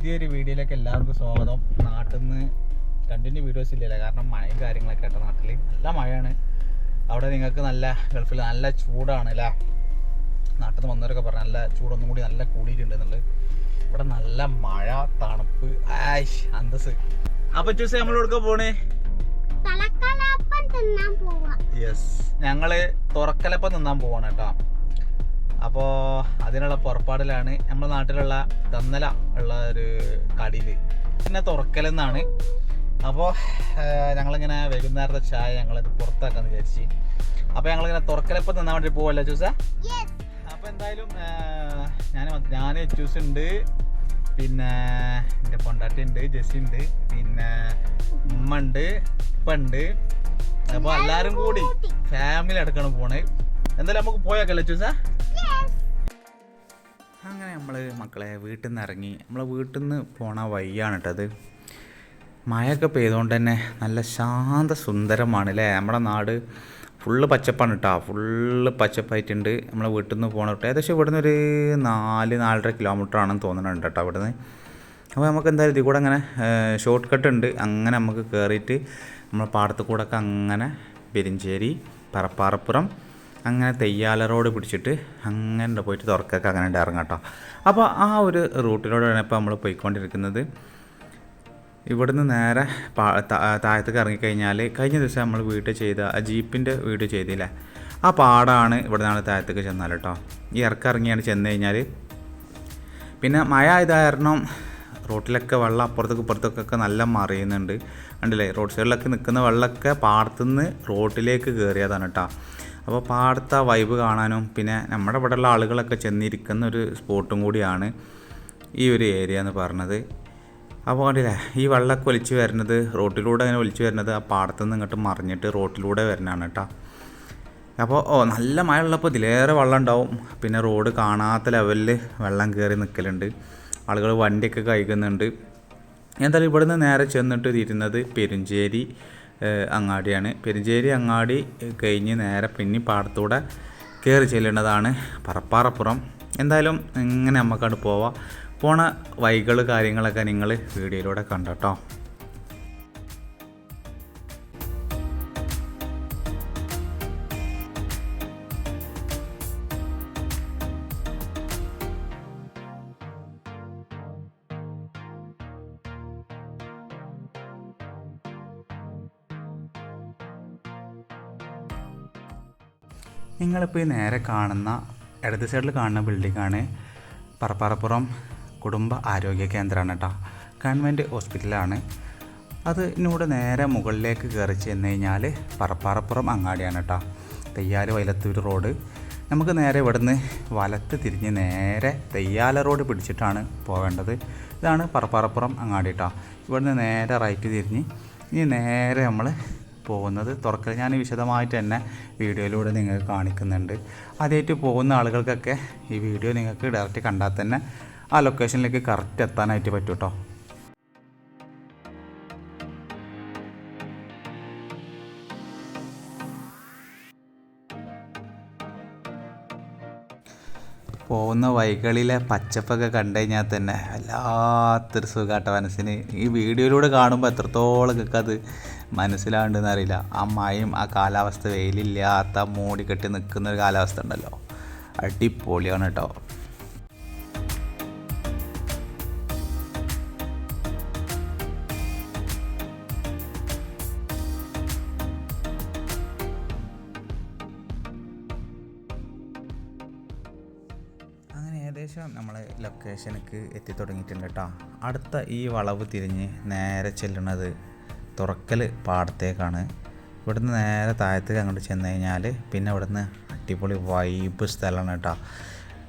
പുതിയൊരു വീഡിയോയിലേക്ക് എല്ലാവർക്കും സ്വാഗതം. നാട്ടിൽ നിന്ന് കണ്ടിന്യൂ വീഡിയോസ് ഇല്ലല്ലോ കാരണം മഴയും കാര്യങ്ങളൊക്കെ ആയിട്ട് നാട്ടിൽ നല്ല മഴയാണ്. അവിടെ നിങ്ങൾക്ക് നല്ല ഗൾഫിൽ നല്ല ചൂടാണ് അല്ലേ നാട്ടിൽ നിന്ന് വന്നവരൊക്കെ പറഞ്ഞു നല്ല ചൂടൊന്നും കൂടി നല്ല കൂടിയിട്ടുണ്ട് എന്നുള്ളത്. ഇവിടെ നല്ല മഴ തണുപ്പ് ആഷ് അന്തസ് അപ്പൊ ചൂസ് എവിടെ പോണേ? യെസ് ഞങ്ങൾ തുറക്കലപ്പം നിന്നാൻ പോവാണ് കേട്ടോ. അപ്പോൾ അതിനുള്ള പുറപ്പാടിലാണ് നമ്മുടെ നാട്ടിലുള്ള തന്നല ഉള്ള ഒരു കടിയിൽ പിന്നെ തുറക്കലെന്നാണ് അപ്പോൾ ഞങ്ങളിങ്ങനെ വൈകുന്നേരത്തെ ചായ ഞങ്ങൾ പുറത്താക്കാന്ന് വിചാരിച്ച്. അപ്പോൾ ഞങ്ങളിങ്ങനെ തുറക്കലപ്പം തന്നാൽ വേണ്ടി പോവല്ലേ ചൂസ അപ്പോൾ എന്തായാലും ഞാൻ ഞാൻ ചൂസ് ഉണ്ട് പിന്നെ എന്റെ പൊണ്ടാട്ടി ഉണ്ട് ജെസ്സി ഉണ്ട്. പിന്നെ ഉമ്മ ഉണ്ട് ഉപ്പ ഉണ്ട്. അപ്പോൾ എല്ലാവരും കൂടി ഫാമിലി അടക്കണം പോണേ. എന്തായാലും നമുക്ക് പോയാക്കല്ലേ ചൂസ അങ്ങനെ നമ്മൾ മക്കളെ വീട്ടിൽ നിന്ന് ഇറങ്ങി നമ്മളെ വീട്ടിൽ നിന്ന് പോണ വഴിയാണ് കേട്ടത് മഴയൊക്കെ പെയ്തുകൊണ്ട് തന്നെ നല്ല ശാന്ത സുന്ദരമാണ് അല്ലേ നമ്മുടെ നാട് ഫുള്ള് പച്ചപ്പാണ് കേട്ടോ ഫുള്ള് പച്ചപ്പായിട്ടുണ്ട്. നമ്മളെ വീട്ടിൽ നിന്ന് പോകണ കേട്ടോ ഏകദേശം ഇവിടുന്ന് ഒരു നാല് നാലര കിലോമീറ്റർ ആണെന്ന് തോന്നുന്നുണ്ട് കേട്ടോ ഇവിടുന്ന്. അപ്പോൾ നമുക്ക് എന്തായാലും ഇതിൽ കൂടെ അങ്ങനെ ഷോർട്ട് കട്ട് ഉണ്ട്. അങ്ങനെ നമുക്ക് കയറിയിട്ട് നമ്മളെ പാടത്ത് കൂടെ ഒക്കെ അങ്ങനെ പെരിഞ്ചേരി പറപ്പാറപ്പുറം അങ്ങനെ തെയ്യാല റോഡ് പിടിച്ചിട്ട് അങ്ങനെ പോയിട്ട് തുറക്കൊക്കെ അങ്ങനെ ഇറങ്ങാം കേട്ടോ അപ്പോൾ ആ ഒരു റൂട്ടിലൂടെയാണ് ഇപ്പോൾ നമ്മൾ പോയിക്കൊണ്ടിരിക്കുന്നത്. ഇവിടുന്ന് നേരെ പാ താഴത്തേക്ക് ഇറങ്ങിക്കഴിഞ്ഞാൽ കഴിഞ്ഞ ദിവസം നമ്മൾ വീട്ടിൽ ചെയ്ത ജീപ്പിന്റെ വീട് ചെയ്തില്ലേ? ആ പാടാണ് ഇവിടെ നിന്നാണ് താഴത്തേക്ക് ചെന്നാൽ കേട്ടോ ഈ ഇറക്കം ഇറങ്ങിയാണ് ചെന്ന് കഴിഞ്ഞാൽ പിന്നെ മഴ ആയത് കാരണം റോട്ടിലൊക്കെ വെള്ളം അപ്പുറത്തേക്ക് ഇപ്പുറത്തേക്കൊക്കെ നല്ല മറിയുന്നുണ്ട്. കണ്ടില്ലേ? റോഡ് സൈഡിലൊക്കെ നിൽക്കുന്ന വെള്ളമൊക്കെ പാടത്തുനിന്ന് റോട്ടിലേക്ക് കയറിയതാണ് കേട്ടോ. അപ്പോൾ പാടത്തെ വൈബ് കാണാനും പിന്നെ നമ്മുടെ ഇവിടെയുള്ള ആളുകളൊക്കെ ചെന്നിരിക്കുന്ന ഒരു സ്പോട്ടും കൂടിയാണ് ഈ ഒരു ഏരിയ എന്ന് പറഞ്ഞത്. അപ്പോൾ കണ്ടില്ലേ ഈ വെള്ളമൊക്കെ ഒലിച്ച് വരുന്നത് റോട്ടിലൂടെ അങ്ങനെ ഒലിച്ച് വരുന്നത് ആ പാടത്തു നിന്ന് ഇങ്ങോട്ട് മറിഞ്ഞിട്ട് റോട്ടിലൂടെ വരുന്നതാണ് കേട്ടോ. അപ്പോൾ ഓ നല്ല മഴ ഉള്ളപ്പോൾ ഇതിലേറെ വെള്ളം ഉണ്ടാവും. പിന്നെ റോഡ് കാണാത്ത ലെവലിൽ വെള്ളം കയറി നിൽക്കലുണ്ട് ആളുകൾ വണ്ടിയൊക്കെ കഴിക്കുന്നുണ്ട് എന്തായാലും ഇവിടുന്ന് നേരെ ചെന്നിട്ട് തിരുന്നത് പെരുഞ്ചേരി അങ്ങാടിയാണ്. പെരിഞ്ചേരി അങ്ങാടി കഴിഞ്ഞ് നേരെ പിന്നെ പാടത്തൂടെ കയറി ചെല്ലേണ്ടതാണ് പറപ്പാറപ്പുറം. എന്തായാലും ഇങ്ങനെ നമുക്കങ്ങോട്ട് പോവാം. പോണ വൈകൾ കാര്യങ്ങളൊക്കെ നിങ്ങൾ വീഡിയോയിലൂടെ കണ്ടോ നിങ്ങളിപ്പോൾ ഈ നേരെ കാണുന്ന ഇടത് സൈഡിൽ കാണുന്ന ബിൽഡിങ്ങാണ് പറപ്പാറപ്പുറം കുടുംബ ആരോഗ്യ കേന്ദ്രമാണ് കേട്ടോ ഗവൺമെന്റ് ഹോസ്പിറ്റലാണ് അത് നേരെ മുകളിലേക്ക് കയറി ചെന്ന് കഴിഞ്ഞാൽ പറപ്പാറപ്പുറം അങ്ങാടിയാണ് കേട്ടോ തെയ്യാൽ വൈലത്തൂർ റോഡ്. നമുക്ക് നേരെ ഇവിടുന്ന് വലത്ത് തിരിഞ്ഞ് നേരെ തെയ്യാല റോഡ് പിടിച്ചിട്ടാണ് പോവേണ്ടത്. ഇതാണ് പറപ്പാറപ്പുറം അങ്ങാടി കേട്ടോ ഇവിടുന്ന് നേരെ റൈറ്റ് തിരിഞ്ഞ് ഇനി നേരെ നമ്മൾ പോകുന്നത്. തുറക്കൽ ഞാൻ വിശദമായിട്ട് തന്നെ വീഡിയോയിലൂടെ നിങ്ങൾക്ക് കാണിക്കുന്നുണ്ട്. ആദ്യമായിട്ട് പോകുന്ന ആളുകൾക്കൊക്കെ ഈ വീഡിയോ നിങ്ങൾക്ക് ഡയറക്റ്റ് കണ്ടാൽ തന്നെ ആ ലൊക്കേഷനിലേക്ക് കറക്റ്റ് എത്താനായിട്ട് പറ്റും കേട്ടോ പോകുന്ന വഴികളിലെ പച്ചപ്പൊക്കെ കണ്ടു കഴിഞ്ഞാൽ തന്നെ വല്ലാത്തൊരു സുഖാട്ട മനസ്സിന്. ഈ വീഡിയോയിലൂടെ കാണുമ്പോൾ എത്രത്തോളം നിങ്ങൾക്ക് മനസ്സിലാണ്ടെന്ന് അറിയില്ല ആ മഴയും ആ കാലാവസ്ഥ വെയിലില്ലാത്ത മൂടി കെട്ടി നിൽക്കുന്ന ഒരു കാലാവസ്ഥ ഉണ്ടല്ലോ. അടിപൊളിയാണ് കേട്ടോ. ഏകദേശം നമ്മൾ ലൊക്കേഷനിലേക്ക് എത്തി തുടങ്ങിയിട്ടുണ്ട് കേട്ടോ. അടുത്ത ഈ വളവ് തിരിഞ്ഞ് നേരെ ചെല്ലുന്നത് തുറക്കൽ പാടത്തേക്കാണ്. ഇവിടുന്ന് നേരെ താഴത്തേക്ക് അങ്ങോട്ട് ചെന്ന് കഴിഞ്ഞാൽ പിന്നെ ഇവിടുന്ന് അടിപൊളി വൈബ് സ്ഥലമാണ് കേട്ടോ.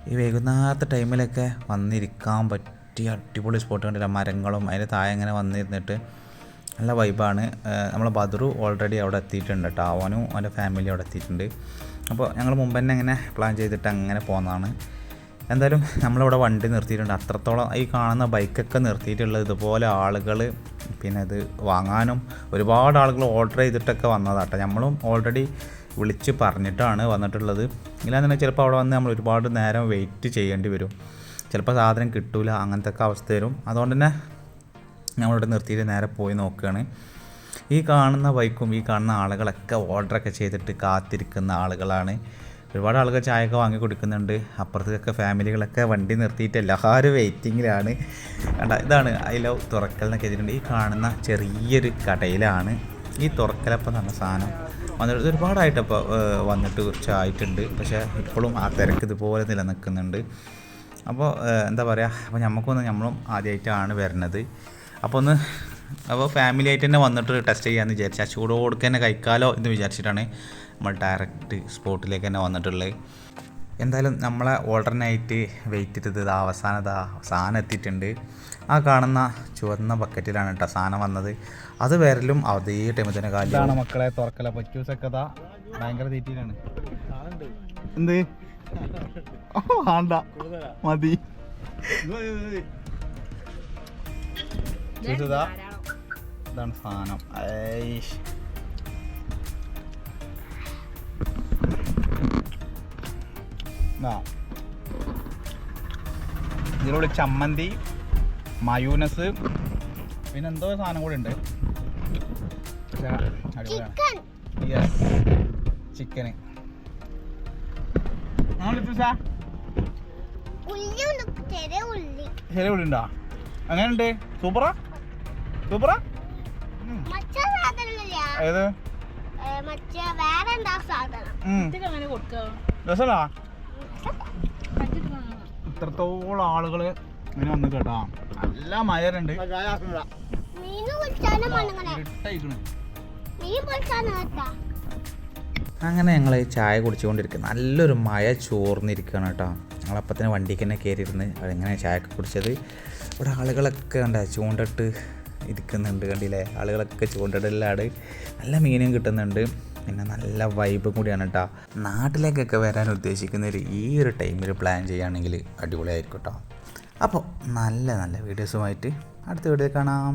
ഈ വൈകുന്നേരത്തെ ടൈമിലൊക്കെ വന്നിരിക്കാൻ പറ്റിയ അടിപൊളി സ്പോട്ട് കണ്ടില്ല? മരങ്ങളും അതിന്റെ താഴെ ഇങ്ങനെ വന്നിരുന്നിട്ട് നല്ല വൈബാണ് നമ്മൾ ബദറു ഓൾറെഡി അവിടെ എത്തിയിട്ടുണ്ട് കേട്ടോ. അവനും അവന്റെ ഫാമിലി അവിടെ എത്തിയിട്ടുണ്ട്. അപ്പോൾ ഞങ്ങൾ മുമ്പ് തന്നെ അങ്ങനെ പ്ലാൻ ചെയ്തിട്ട് അങ്ങനെ പോകുന്നതാണ് എന്തായാലും നമ്മളിവിടെ വണ്ടി നിർത്തിയിട്ടുണ്ട്. അത്രത്തോളം ഈ കാണുന്ന ബൈക്കൊക്കെ നിർത്തിയിട്ടുള്ളത് ഇതുപോലെ ആളുകൾ പിന്നെ ഇത് വാങ്ങാനും ഒരുപാട് ആളുകൾ ഓർഡർ ചെയ്തിട്ടൊക്കെ വന്നതാട്ടോ. നമ്മളും ഓൾറെഡി വിളിച്ച് പറഞ്ഞിട്ടാണ് വന്നിട്ടുള്ളത്. ഇല്ലാന്നുണ്ടെങ്കിൽ ചിലപ്പോൾ അവിടെ വന്ന് നമ്മൾ ഒരുപാട് നേരം വെയിറ്റ് ചെയ്യേണ്ടി വരും. ചിലപ്പോൾ സാധനം കിട്ടൂല അങ്ങനത്തെ ഒക്കെ അവസ്ഥ വരും. അതുകൊണ്ട് തന്നെ നമ്മളിവിടെ നിർത്തിയിട്ട് നേരെ പോയി നോക്കുകയാണ്. ഈ കാണുന്ന ബൈക്കും ഈ കാണുന്ന ആളുകളൊക്കെ ഓർഡറൊക്കെ ചെയ്തിട്ട് കാത്തിരിക്കുന്ന ആളുകളാണ്. ഒരുപാട് ആളുകൾ ചായയൊക്കെ വാങ്ങി കൊടുക്കുന്നുണ്ട്. അപ്പുറത്തേക്കൊക്കെ ഫാമിലികളൊക്കെ വണ്ടി നിർത്തിയിട്ട് എല്ലാവരും വെയിറ്റിങ്ങിലാണ്. കണ്ട ഇതാണ് ഐ ലവ് തുറക്കൽ എന്നൊക്കെ എഴുതിയിട്ടുണ്ട്. ഈ കാണുന്ന ചെറിയൊരു കടയിലാണ് ഈ തുറക്കലപ്പം എന്ന സാധനം വന്നിട്ട്. ഒരുപാടായിട്ട് അപ്പോൾ വന്നിട്ട് കുറച്ചായിട്ടുണ്ട് പക്ഷേ ഇപ്പോഴും ആ തിരക്ക് ഇതുപോലെ നിലനിൽക്കുന്നുണ്ട്. അപ്പോൾ എന്താ പറയുക അപ്പോൾ നമുക്കൊന്ന് നമ്മളും ആദ്യമായിട്ടാണ് വരുന്നത്. അപ്പോൾ ഒന്ന് അപ്പോൾ ഫാമിലി ആയിട്ട് തന്നെ വന്നിട്ട് ടെസ്റ്റ് ചെയ്യാമെന്ന് വിചാരിച്ചു. ആ കൊടുക്കുക തന്നെ കഴിക്കാലോ എന്ന് വിചാരിച്ചിട്ടാണ് നമ്മൾ ഡയറക്റ്റ് സ്പോട്ടിലേക്ക് തന്നെ വന്നിട്ടുള്ളത് എന്തായാലും നമ്മളെ ഓൾഡറിനായിട്ട് വെയിറ്റ് ചെയ്തത് ഇതാ അവസാനം ഇതാ സാധനം എത്തിയിട്ടുണ്ട്. ആ കാണുന്ന ചുവന്ന ബക്കറ്റിലാണ് കേട്ടോ സാധനം വന്നത്. അത് വരലും അതേ ടൈമിൽ തന്നെ കാലിയാണ് മക്കളെ തുറക്കല. പറ്റൂസൊക്കെ ഭയങ്കര തീറ്റിയിലാണ്. എന്ത്? വേണ്ട. മതി. ഇതാ. ഇതാണ് സാധനം. ഐഷ്. ഇതിലുള്ള ചമ്മന്തി മയൂനസ് പിന്നെ എന്തോ സാധനം കൂടെ ഉണ്ട്. ചിക്കൻ ചിക്കന് ചെറിയ ഉള്ളി. ഉണ്ടോ അങ്ങനെയുണ്ട് സൂപ്പറാ? സൂപ്പറാ? ഏത്? രസമാ. ഇത്രത്തോളം ആളുകൾ ഇങ്ങനെ വന്ന് കേട്ടാ. നല്ല മയരുണ്ട് അങ്ങനെ ഞങ്ങൾ ചായ കുടിച്ചുകൊണ്ടിരിക്കുക നല്ലൊരു മഴ ചോർന്നിരിക്കുകയാണ് കേട്ടോ. ഞങ്ങളപ്പത്തന്നെ വണ്ടിക്ക് തന്നെ കയറിയിരുന്ന് അങ്ങനെ ചായ ഒക്കെ കുടിച്ചത്? ഇവിടെ ആളുകളൊക്കെ ഉണ്ടായി ചൂണ്ടിട്ട് ഇരിക്കുന്നുണ്ട് കണ്ടില്ലേ? ആളുകളൊക്കെ ചൂണ്ടിടലാണ് നല്ല മീനും കിട്ടുന്നുണ്ട്. പിന്നെ നല്ല വൈബും കൂടിയാണ് കേട്ടോ നാട്ടിലേക്കൊക്കെ വരാൻ ഉദ്ദേശിക്കുന്നവർ ഈ ഒരു ടൈമിൽ പ്ലാൻ ചെയ്യുകയാണെങ്കിൽ അടിപൊളിയായിരിക്കും കേട്ടോ അപ്പോൾ നല്ല നല്ല വീഡിയോസുമായിട്ട് അടുത്ത വീഡിയോ കാണാം.